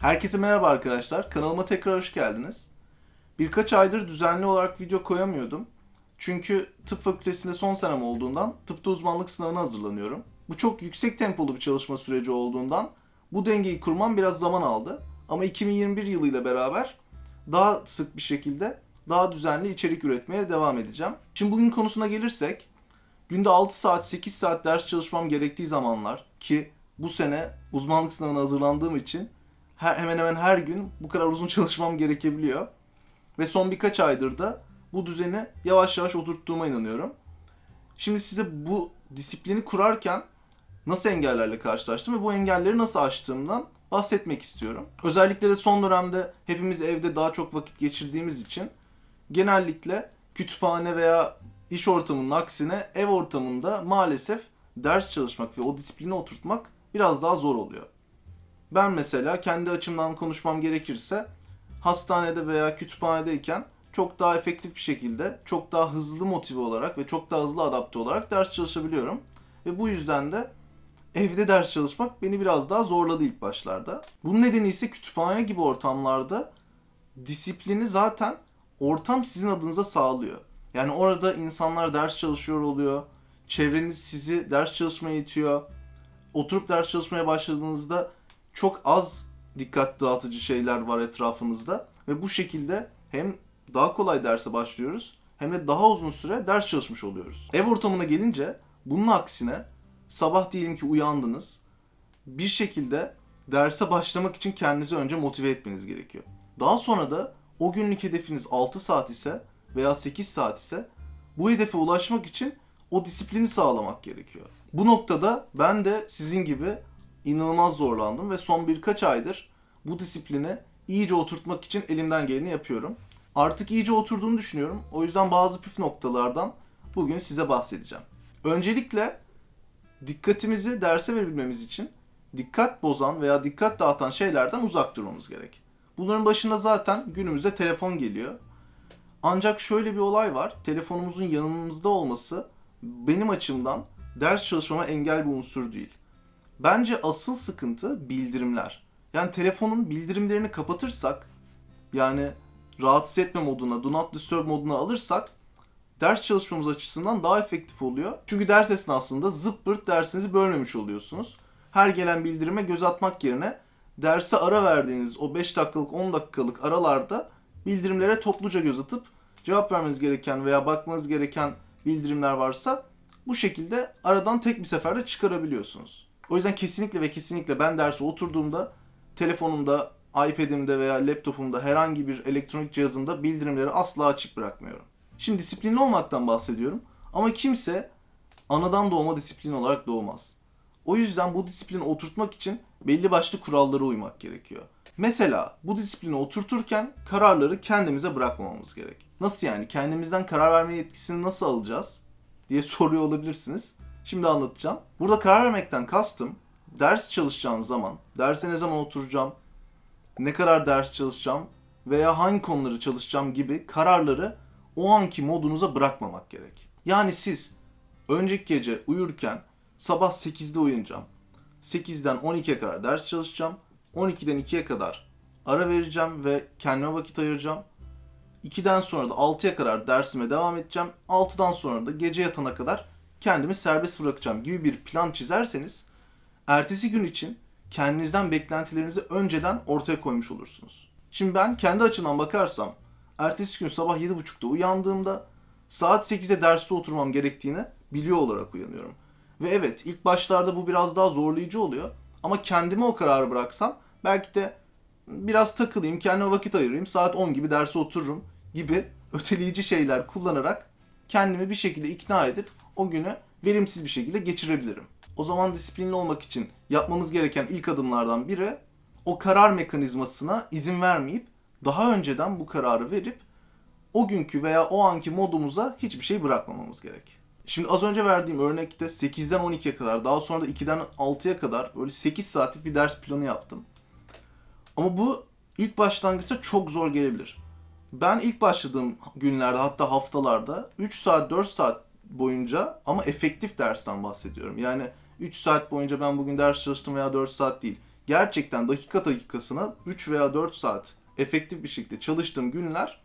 Herkese merhaba arkadaşlar. Kanalıma tekrar hoş geldiniz. Birkaç aydır düzenli olarak video koyamıyordum. Çünkü tıp fakültesinde son senem olduğundan tıpta uzmanlık sınavına hazırlanıyorum. Bu çok yüksek tempolu bir çalışma süreci olduğundan bu dengeyi kurmam biraz zaman aldı. Ama 2021 yılıyla beraber daha sık bir şekilde daha düzenli içerik üretmeye devam edeceğim. Şimdi bugün konusuna gelirsek günde 6 saat 8 saat ders çalışmam gerektiği zamanlar ki bu sene uzmanlık sınavına hazırlandığım için her, hemen hemen her gün bu kadar uzun çalışmam gerekebiliyor. Ve son birkaç aydır da bu düzeni yavaş yavaş oturttuğuma inanıyorum. Şimdi size bu disiplini kurarken nasıl engellerle karşılaştım ve bu engelleri nasıl aştığımdan bahsetmek istiyorum. Özellikle de son dönemde hepimiz evde daha çok vakit geçirdiğimiz için genellikle kütüphane veya iş ortamının aksine ev ortamında maalesef ders çalışmak ve o disiplini oturtmak biraz daha zor oluyor. Ben mesela kendi açımdan konuşmam gerekirse hastanede veya kütüphanedeyken çok daha efektif bir şekilde, çok daha hızlı motive olarak ve çok daha hızlı adapte olarak ders çalışabiliyorum. Ve bu yüzden de evde ders çalışmak beni biraz daha zorladı ilk başlarda. Bunun nedeni ise kütüphane gibi ortamlarda disiplini zaten ortam sizin adınıza sağlıyor. Yani orada insanlar ders çalışıyor oluyor. Çevreniz sizi ders çalışmaya itiyor. Oturup ders çalışmaya başladığınızda çok az dikkat dağıtıcı şeyler var etrafınızda ve bu şekilde hem daha kolay derse başlıyoruz hem de daha uzun süre ders çalışmış oluyoruz. Ev ortamına gelince bunun aksine sabah diyelim ki uyandınız. Bir şekilde derse başlamak için kendinizi önce motive etmeniz gerekiyor. Daha sonra da o günlük hedefiniz 6 saat ise veya 8 saat ise bu hedefe ulaşmak için o disiplini sağlamak gerekiyor. Bu noktada ben de sizin gibi inanılmaz zorlandım ve son birkaç aydır bu disiplini iyice oturtmak için elimden geleni yapıyorum. Artık iyice oturduğunu düşünüyorum. O yüzden bazı püf noktalardan bugün size bahsedeceğim. Öncelikle dikkatimizi derse verebilmemiz için dikkat bozan veya dikkat dağıtan şeylerden uzak durmamız gerek. Bunların başında zaten günümüzde telefon geliyor. Ancak şöyle bir olay var. Telefonumuzun yanımızda olması benim açımdan ders çalışmama engel bir unsur değil. Bence asıl sıkıntı bildirimler. Yani telefonun bildirimlerini kapatırsak, yani rahatsız etme moduna, do not disturb moduna alırsak ders çalışmamız açısından daha efektif oluyor. Çünkü ders esnasında zıppırt dersinizi bölmemiş oluyorsunuz. Her gelen bildirime göz atmak yerine derse ara verdiğiniz o 5 dakikalık 10 dakikalık aralarda bildirimlere topluca göz atıp cevap vermeniz gereken veya bakmanız gereken bildirimler varsa bu şekilde aradan tek bir seferde çıkarabiliyorsunuz. O yüzden kesinlikle ve kesinlikle ben derse oturduğumda telefonumda, iPad'imde veya laptopumda herhangi bir elektronik cihazımda bildirimleri asla açık bırakmıyorum. Şimdi disiplinli olmaktan bahsediyorum ama kimse anadan doğma disiplin olarak doğmaz. O yüzden bu disiplini oturtmak için belli başlı kurallara uymak gerekiyor. Mesela bu disiplini oturturken kararları kendimize bırakmamamız gerek. Nasıl yani? Kendimizden karar verme yetkisini nasıl alacağız? diye soruyor olabilirsiniz. Şimdi anlatacağım. Burada karar vermekten kastım ders çalışacağın zaman, derse ne zaman oturacağım, ne kadar ders çalışacağım veya hangi konuları çalışacağım gibi kararları o anki modunuza bırakmamak gerek. Yani siz önceki gece uyurken sabah 8'de uyanacağım. 8'den 12'ye kadar ders çalışacağım. 12'den 2'ye kadar ara vereceğim ve kendime vakit ayıracağım. 2'den sonra da 6'ya kadar dersime devam edeceğim. 6'dan sonra da gece yatana kadar kendimi serbest bırakacağım gibi bir plan çizerseniz ertesi gün için kendinizden beklentilerinizi önceden ortaya koymuş olursunuz. Şimdi ben kendi açımdan bakarsam ertesi gün sabah 7.30'da uyandığımda saat 8'de derste oturmam gerektiğini biliyor olarak uyanıyorum. Ve evet ilk başlarda bu biraz daha zorlayıcı oluyor. Ama kendime o kararı bıraksam belki de biraz takılayım, kendime vakit ayırayım, saat 10 gibi derse otururum gibi öteleyici şeyler kullanarak kendimi bir şekilde ikna edip o günü verimsiz bir şekilde geçirebilirim. O zaman disiplinli olmak için yapmamız gereken ilk adımlardan biri o karar mekanizmasına izin vermeyip daha önceden bu kararı verip o günkü veya o anki modumuza hiçbir şey bırakmamamız gerek. Şimdi az önce verdiğim örnekte 8'den 12'ye kadar daha sonra da 2'den 6'ya kadar böyle 8 saatlik bir ders planı yaptım. Ama bu ilk başlangıçta çok zor gelebilir. Ben ilk başladığım günlerde hatta haftalarda 3 saat 4 saat boyunca ama efektif dersten bahsediyorum. Yani 3 saat boyunca ben bugün ders çalıştım veya 4 saat değil. gerçekten dakika dakikasına 3 veya 4 saat efektif bir şekilde çalıştığım günler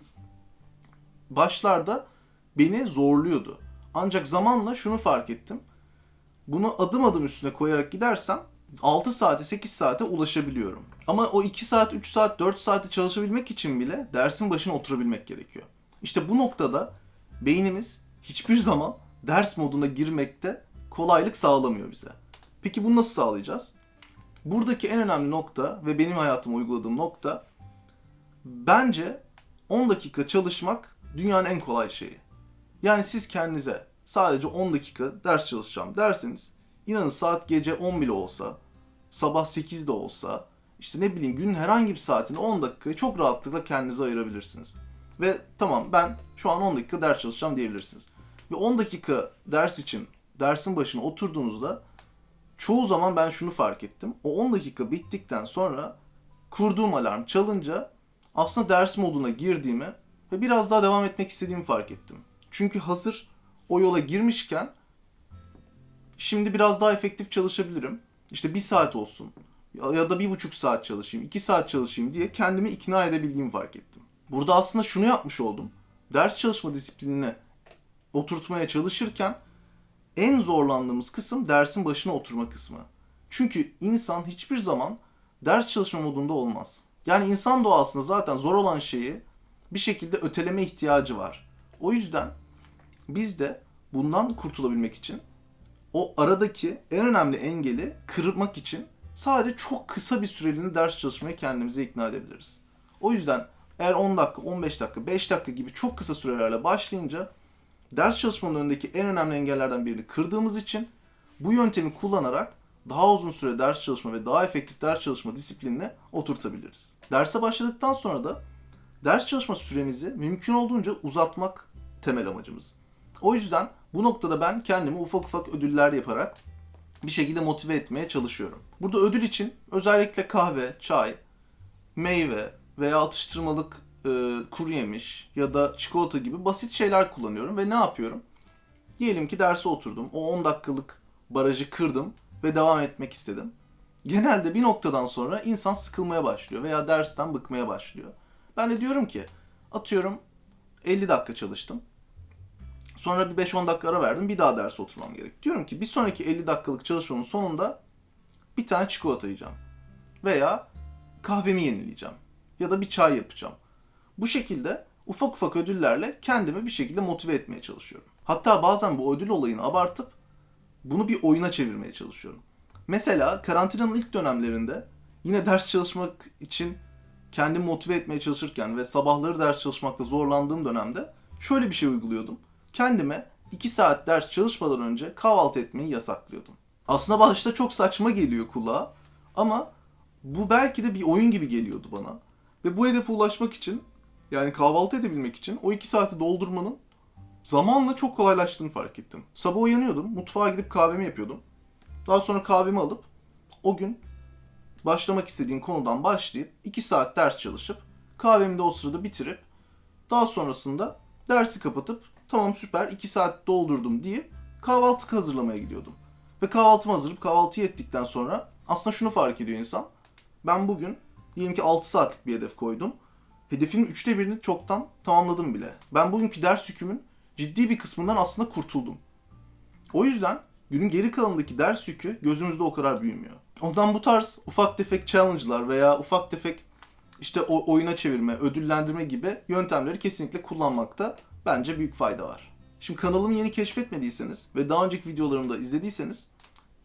başlarda beni zorluyordu. Ancak zamanla şunu fark ettim. Bunu adım adım üstüne koyarak gidersem 6 saate 8 saate ulaşabiliyorum. Ama o 2 saat, 3 saat, 4 saati çalışabilmek için bile dersin başına oturabilmek gerekiyor. İşte bu noktada beynimiz hiçbir zaman ders moduna girmekte kolaylık sağlamıyor bize. Peki bunu nasıl sağlayacağız? Buradaki en önemli nokta ve benim hayatıma uyguladığım nokta bence 10 dakika çalışmak dünyanın en kolay şeyi. Yani siz kendinize sadece 10 dakika ders çalışacağım derseniz inanın saat gece 10 bile olsa, sabah 8 de olsa, işte ne bileyim günün herhangi bir saatinde 10 dakikayı çok rahatlıkla kendinize ayırabilirsiniz. Ve tamam ben şu an 10 dakika ders çalışacağım diyebilirsiniz. Ve 10 dakika ders için dersin başına oturduğunuzda çoğu zaman ben şunu fark ettim. O 10 dakika bittikten sonra kurduğum alarm çalınca aslında ders moduna girdiğimi ve biraz daha devam etmek istediğimi fark ettim. Çünkü hazır o yola girmişken şimdi biraz daha efektif çalışabilirim. İşte bir saat olsun ya da bir buçuk saat çalışayım, iki saat çalışayım diye kendimi ikna edebildiğimi fark ettim. Burada aslında şunu yapmış oldum. Ders çalışma disiplinini oturtmaya çalışırken en zorlandığımız kısım dersin başına oturma kısmı. Çünkü insan hiçbir zaman ders çalışma modunda olmaz. Yani insan doğasında zaten zor olan şeyi bir şekilde öteleme ihtiyacı var. O yüzden biz de bundan kurtulabilmek için o aradaki en önemli engeli kırmak için sadece çok kısa bir süreliğine ders çalışmaya kendimizi ikna edebiliriz. O yüzden eğer 10 dakika, 15 dakika, 5 dakika gibi çok kısa sürelerle başlayınca ders çalışmanın önündeki en önemli engellerden birini kırdığımız için bu yöntemi kullanarak daha uzun süre ders çalışma ve daha efektif ders çalışma disiplinine oturtabiliriz. Derse başladıktan sonra da ders çalışma süremizi mümkün olduğunca uzatmak temel amacımız. O yüzden bu noktada ben kendimi ufak ufak ödüller yaparak bir şekilde motive etmeye çalışıyorum. Burada ödül için özellikle kahve, çay, meyve veya atıştırmalık e, kuru yemiş ya da çikolata gibi basit şeyler kullanıyorum ve ne yapıyorum? Diyelim ki derse oturdum. O 10 dakikalık barajı kırdım ve devam etmek istedim. Genelde bir noktadan sonra insan sıkılmaya başlıyor veya dersten bıkmaya başlıyor. Ben de diyorum ki atıyorum 50 dakika çalıştım. Sonra bir 5-10 dakika ara verdim. Bir daha derse oturmam gerek. Diyorum ki bir sonraki 50 dakikalık çalışmamın sonunda bir tane çikolata yiyeceğim. Veya kahvemi yenileyeceğim. Ya da bir çay yapacağım. Bu şekilde ufak ufak ödüllerle kendimi bir şekilde motive etmeye çalışıyorum. Hatta bazen bu ödül olayını abartıp bunu bir oyuna çevirmeye çalışıyorum. Mesela karantinanın ilk dönemlerinde yine ders çalışmak için kendimi motive etmeye çalışırken ve sabahları ders çalışmakta zorlandığım dönemde şöyle bir şey uyguluyordum. Kendime 2 saat ders çalışmadan önce kahvaltı etmeyi yasaklıyordum. Aslında başta çok saçma geliyor kulağa ama bu belki de bir oyun gibi geliyordu bana. Ve bu hedefe ulaşmak için yani kahvaltı edebilmek için o 2 saati doldurmanın zamanla çok kolaylaştığını fark ettim. Sabah uyanıyordum, mutfağa gidip kahvemi yapıyordum. Daha sonra kahvemi alıp o gün başlamak istediğim konudan başlayıp 2 saat ders çalışıp kahvemi de o sırada bitirip daha sonrasında dersi kapatıp tamam süper 2 saat doldurdum diye kahvaltı hazırlamaya gidiyordum. Ve kahvaltımı hazırlayıp kahvaltıyı ettikten sonra aslında şunu fark ediyor insan. Ben bugün diyelim ki 6 saatlik bir hedef koydum. Hedefimin üçte birini çoktan tamamladım bile. Ben bugünkü ders yükümün ciddi bir kısmından aslında kurtuldum. O yüzden günün geri kalanındaki ders yükü gözümüzde o kadar büyümüyor. Ondan bu tarz ufak tefek challenge'lar veya ufak tefek işte o oyuna çevirme, ödüllendirme gibi yöntemleri kesinlikle kullanmakta bence büyük fayda var. Şimdi kanalımı yeni keşfetmediyseniz ve daha önceki videolarımı da izlediyseniz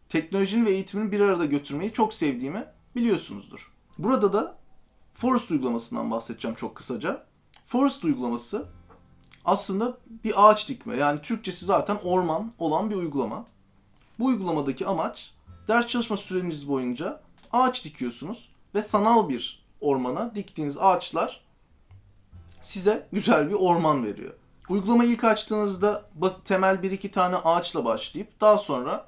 teknolojinin ve eğitimin bir arada götürmeyi çok sevdiğimi biliyorsunuzdur. Burada da Forest uygulamasından bahsedeceğim çok kısaca. Forest uygulaması aslında bir ağaç dikme yani Türkçesi zaten orman olan bir uygulama. Bu uygulamadaki amaç ders çalışma süreniz boyunca ağaç dikiyorsunuz ve sanal bir ormana diktiğiniz ağaçlar size güzel bir orman veriyor. Uygulamayı ilk açtığınızda basit temel bir iki tane ağaçla başlayıp daha sonra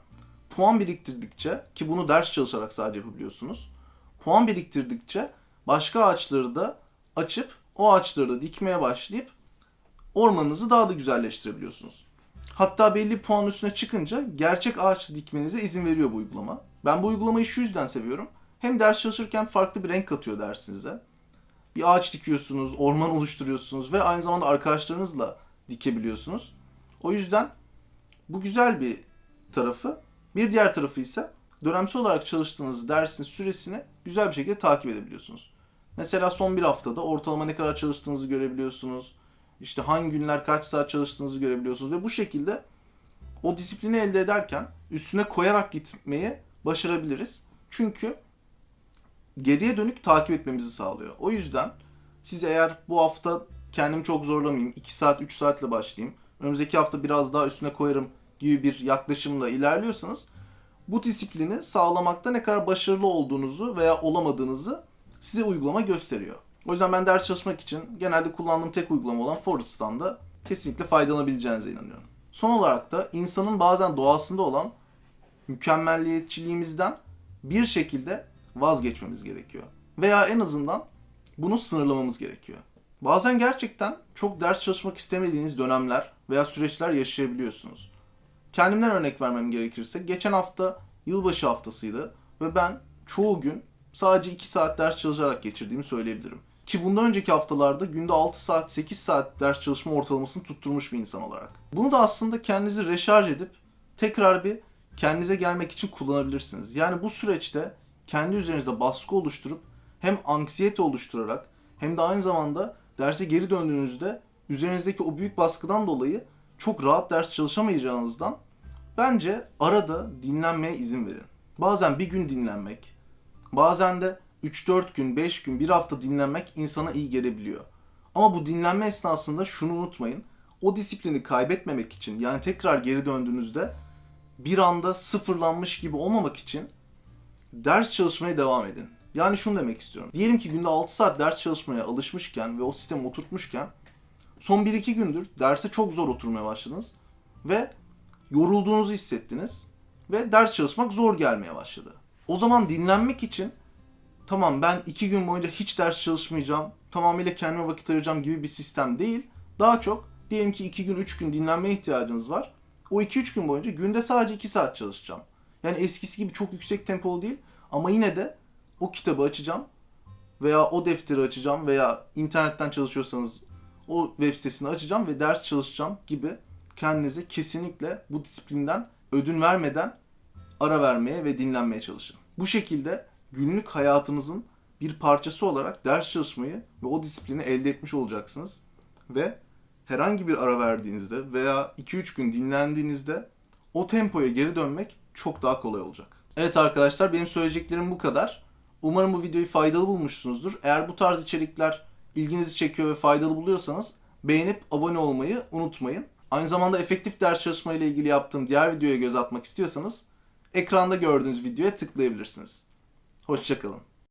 puan biriktirdikçe ki bunu ders çalışarak sadece yapabiliyorsunuz. Puan biriktirdikçe başka ağaçları da açıp o ağaçları da dikmeye başlayıp ormanınızı daha da güzelleştirebiliyorsunuz. Hatta belli puan üstüne çıkınca gerçek ağaç dikmenize izin veriyor bu uygulama. Ben bu uygulamayı şu yüzden seviyorum. hem ders çalışırken farklı bir renk katıyor dersinize. Bir ağaç dikiyorsunuz, orman oluşturuyorsunuz ve aynı zamanda arkadaşlarınızla dikebiliyorsunuz. O yüzden bu güzel bir tarafı. Bir diğer tarafı ise dönemsel olarak çalıştığınız dersin süresini güzel bir şekilde takip edebiliyorsunuz. Mesela son bir haftada ortalama ne kadar çalıştığınızı görebiliyorsunuz. İşte hangi günler kaç saat çalıştığınızı görebiliyorsunuz ve bu şekilde o disiplini elde ederken üstüne koyarak gitmeyi başarabiliriz. Çünkü geriye dönük takip etmemizi sağlıyor. O yüzden siz eğer bu hafta kendimi çok zorlamayayım, 2 saat 3 saatle başlayayım, önümüzdeki hafta biraz daha üstüne koyarım gibi bir yaklaşımla ilerliyorsanız bu disiplini sağlamakta ne kadar başarılı olduğunuzu veya olamadığınızı size uygulama gösteriyor. O yüzden ben ders çalışmak için genelde kullandığım tek uygulama olan Forest'tan da kesinlikle faydalanabileceğinize inanıyorum. Son olarak da insanın bazen doğasında olan mükemmelliyetçiliğimizden bir şekilde vazgeçmemiz gerekiyor. Veya en azından bunu sınırlamamız gerekiyor. Bazen gerçekten çok ders çalışmak istemediğiniz dönemler veya süreçler yaşayabiliyorsunuz. Kendimden örnek vermem gerekirse geçen hafta yılbaşı haftasıydı ve ben çoğu gün sadece 2 saat ders çalışarak geçirdiğimi söyleyebilirim. Ki bundan önceki haftalarda günde 6 saat 8 saat ders çalışma ortalamasını tutturmuş bir insan olarak. Bunu da aslında kendinizi reşarj edip tekrar bir kendinize gelmek için kullanabilirsiniz. Yani bu süreçte kendi üzerinizde baskı oluşturup hem anksiyete oluşturarak hem de aynı zamanda derse geri döndüğünüzde üzerinizdeki o büyük baskıdan dolayı çok rahat ders çalışamayacağınızdan bence arada dinlenmeye izin verin. Bazen bir gün dinlenmek, bazen de 3-4 gün, 5 gün, bir hafta dinlenmek insana iyi gelebiliyor. Ama bu dinlenme esnasında şunu unutmayın. O disiplini kaybetmemek için yani tekrar geri döndüğünüzde bir anda sıfırlanmış gibi olmamak için ders çalışmaya devam edin. Yani şunu demek istiyorum. Diyelim ki günde 6 saat ders çalışmaya alışmışken ve o sistemi oturtmuşken son 1-2 gündür derse çok zor oturmaya başladınız ve yorulduğunuzu hissettiniz ve ders çalışmak zor gelmeye başladı. O zaman dinlenmek için tamam ben 2 gün boyunca hiç ders çalışmayacağım, tamamıyla kendime vakit ayıracağım gibi bir sistem değil. Daha çok diyelim ki 2 gün 3 gün dinlenmeye ihtiyacınız var. O 2-3 gün boyunca günde sadece 2 saat çalışacağım. Yani eskisi gibi çok yüksek tempolu değil ama yine de o kitabı açacağım veya o defteri açacağım veya internetten çalışıyorsanız o web sitesini açacağım ve ders çalışacağım gibi kendinize kesinlikle bu disiplinden ödün vermeden ara vermeye ve dinlenmeye çalışın. Bu şekilde günlük hayatınızın bir parçası olarak ders çalışmayı ve o disiplini elde etmiş olacaksınız. Ve herhangi bir ara verdiğinizde veya 2-3 gün dinlendiğinizde o tempoya geri dönmek çok daha kolay olacak. Evet arkadaşlar benim söyleyeceklerim bu kadar. Umarım bu videoyu faydalı bulmuşsunuzdur. Eğer bu tarz içerikler ilginizi çekiyor ve faydalı buluyorsanız beğenip abone olmayı unutmayın. Aynı zamanda efektif ders çalışma ile ilgili yaptığım diğer videoya göz atmak istiyorsanız ekranda gördüğünüz videoya tıklayabilirsiniz. Hoşçakalın.